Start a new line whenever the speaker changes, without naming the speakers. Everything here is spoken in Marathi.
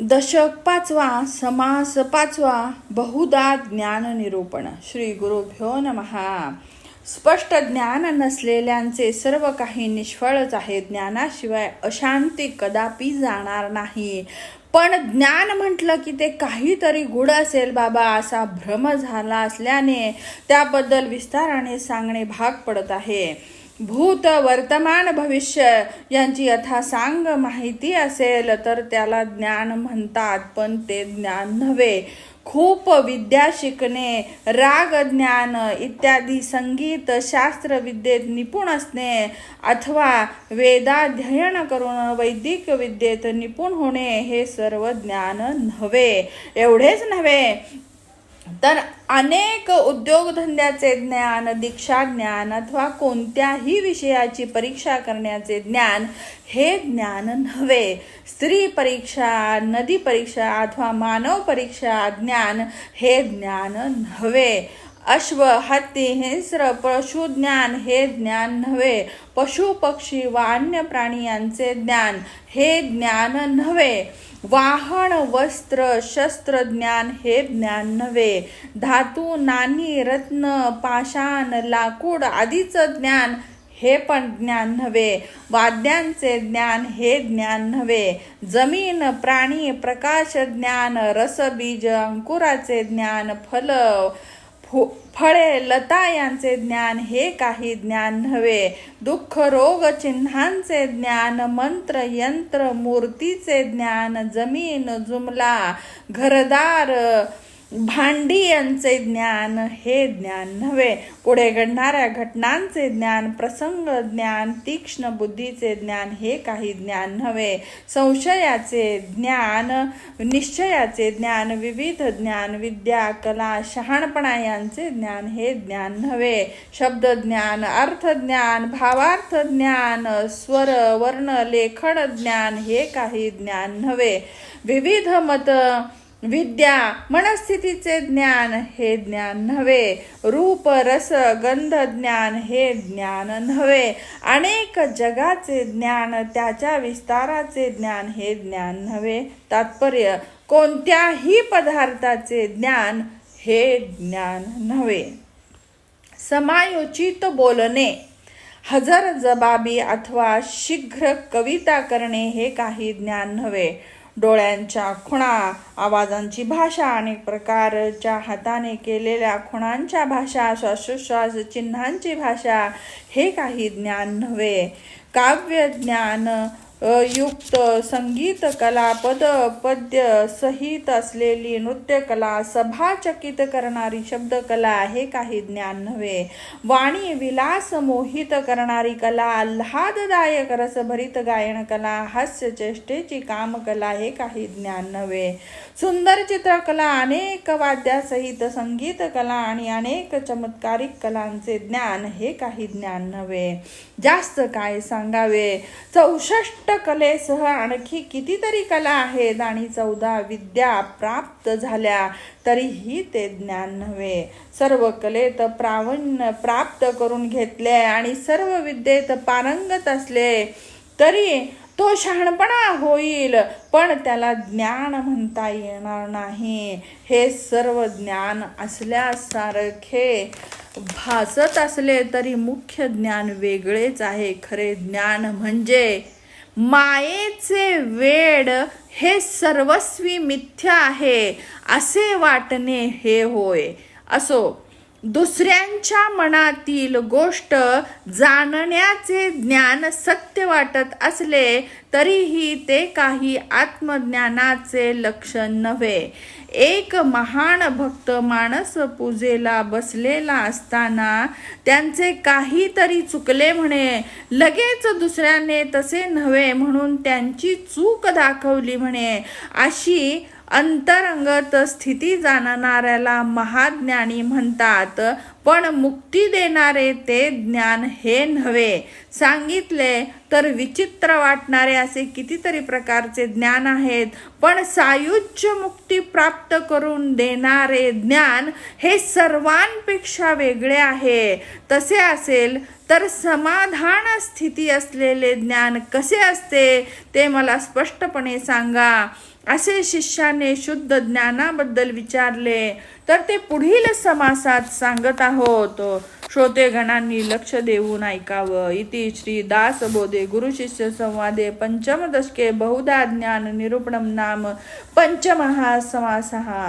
दशक पाचवा समास पाचवा बहुदा ज्ञान निरूपण. श्री गुरुभ्यो नमहा स्पष्ट ज्ञान नसलेल्यांचे सर्व काही निष्फळच आहे. ज्ञानाशिवाय अशांती कदापि जाणार नाही. पण ज्ञान म्हटलं की ते काहीतरी गुड असेल बाबा असा भ्रम झाला असल्याने त्याबद्दल विस्ताराने सांगणे भाग पडत आहे. भूत वर्तमान भविष्य यांची यथासांग माहिती असेल तर त्याला ज्ञान म्हणतात पण ते ज्ञान नव्हे. खूप विद्या शिकणे राग ज्ञान इत्यादी संगीत शास्त्र विद्येत निपुण असणे अथवा वेदाध्ययन करून वैदिक विद्येत निपुण होणे हे सर्व ज्ञान नव्हे. एवढेच नव्हे तर अनेक उद्योगधंद्याचे ज्ञान दीक्षा ज्ञान अथवा कोणत्याही विषयाची परीक्षा करण्याचे ज्ञान हे ज्ञान नव्हे. स्त्री परीक्षा नदी परीक्षा अथवा मानव परीक्षा ज्ञान हे ज्ञान नव्हे. अश्व हत्ती हिंस्र पशुज्ञान हे ज्ञान नव्हे. पशु पक्षी व अन्य प्राणी यांचे ज्ञान हे ज्ञान नव्हे. वाहन वस्त्र शस्त्र ज्ञान हे ज्ञान नव्हे. धातू नाणी रत्न पाषाण लाकूड आदीचं ज्ञान हे पण ज्ञान नव्हे. वाद्यांचे ज्ञान हे ज्ञान नव्हे. जमीन प्राणी प्रकाश ज्ञान रसबीज अंकुराचे ज्ञान फल फु फळे लता यांचे ज्ञान हे काही ज्ञान नव्हे. दुःख रोग चिन्हांचे ज्ञान मंत्र यंत्र मूर्तीचे ज्ञान जमीन जुमला घरदार भांडी यांचे ज्ञान हे ज्ञान नव्हे. पुढे घडणाऱ्या घटनांचे ज्ञान प्रसंग ज्ञान तीक्ष्ण बुद्धीचे ज्ञान हे काही ज्ञान नव्हे. संशयाचे ज्ञान निश्चयाचे ज्ञान विविध ज्ञान विद्या कला शहाणपणा यांचे ज्ञान हे ज्ञान नव्हे. शब्द ज्ञान अर्थ ज्ञान भावार्थ ज्ञान स्वर वर्ण लेखन ज्ञान हे काही ज्ञान नव्हे. विविध मत विद्या मनस्थितीचे ज्ञान हे ज्ञान नव्हे. रूप रस गंध ज्ञान हे ज्ञान नव्हे. अनेक जगाचे ज्ञान त्याच्या विस्ताराचे ज्ञान हे ज्ञान नव्हे. तात्पर्य कोणत्याही पदार्थाचे ज्ञान हे ज्ञान नव्हे. समायोचित बोलणे हजर जबाबी अथवा शीघ्र कविता करणे हे काही ज्ञान नव्हे. डोळ्यांच्या खुणा आवाजांची भाषा अनेक प्रकारच्या हाताने केलेल्या खुणांच्या भाषा श्वासोश्वास चिन्हांची भाषा हे काही ज्ञान नव्हे. काव्य ज्ञान युक्त संगीत कला पद पद्य सहित असलेली नृत्यकला सभाचकित करणारी शब्दकला हे काही ज्ञान नव्हे. वाणी विलास मोहित करणारी कला आल्हाददायक रसभरित गायन कला हास्य चेष्टेची कामकला हे काही ज्ञान नव्हे. सुंदर चित्रकला अनेक वाद्यासहित संगीत कला आणि अनेक चमत्कारिक कलांचे ज्ञान हे काही ज्ञान नव्हे. जास्त काय सांगावे? चौसष्ट कलेसह आणखी कितीतरी कला आहेत आणि चौदा विद्या प्राप्त झाल्या तरीही ते ज्ञान नव्हे. सर्व कलेत प्रावण प्राप्त करून घेतले आणि सर्व विद्येत पारंगत असले तरी तो शहाणपणा होईल पण त्याला ज्ञान म्हणता येणार नाही. हे सर्व ज्ञान असल्यासारखे भासत असले तरी मुख्य ज्ञान वेगळेच आहे. खरे ज्ञान म्हणजे मायेचे वेड हे सर्वस्वी मिथ्या आहे असे वाटणे हे होय. असो दुसऱ्यांच्या मनातील गोष्ट जाणण्याचे ज्ञान सत्य वाटत असले तरीही ते काही आत्मज्ञानाचे लक्षण नव्हे. एक महान भक्त माणस पूजेला बसलेला असताना त्यांचे काहीतरी चुकले म्हणे. लगेच दुसऱ्याने तसे नव्हे म्हणून त्यांची चूक दाखवली म्हणे. अशी अंतरंगत स्थिती जाणणाऱ्याला महाज्ञानी म्हणतात. पण मुक्ती देणारे ते ज्ञान हे नव्हे. सांगितले तर विचित्र वाटणारे असे कितीतरी प्रकारचे ज्ञान आहेत. पण सायुज्य मुक्ती प्राप्त करून देणारे ज्ञान हे सर्वांपेक्षा वेगळे आहे. तसे असेल तर समाधान स्थिती असलेले ज्ञान कसे असते ते मला स्पष्टपणे सांगा. असे शिष्याने शुद्ध ज्ञानाबद्दल विचारले. तर ते पुढील समासात सांगत आहोत. हो, श्रोतेगणांनी लक्ष देऊन ऐकावं. इति श्री दासबोधे गुरुशिष्य संवादे पंचम दशके बहुधा ज्ञान निरूपणम नाम पंचमहा समासहा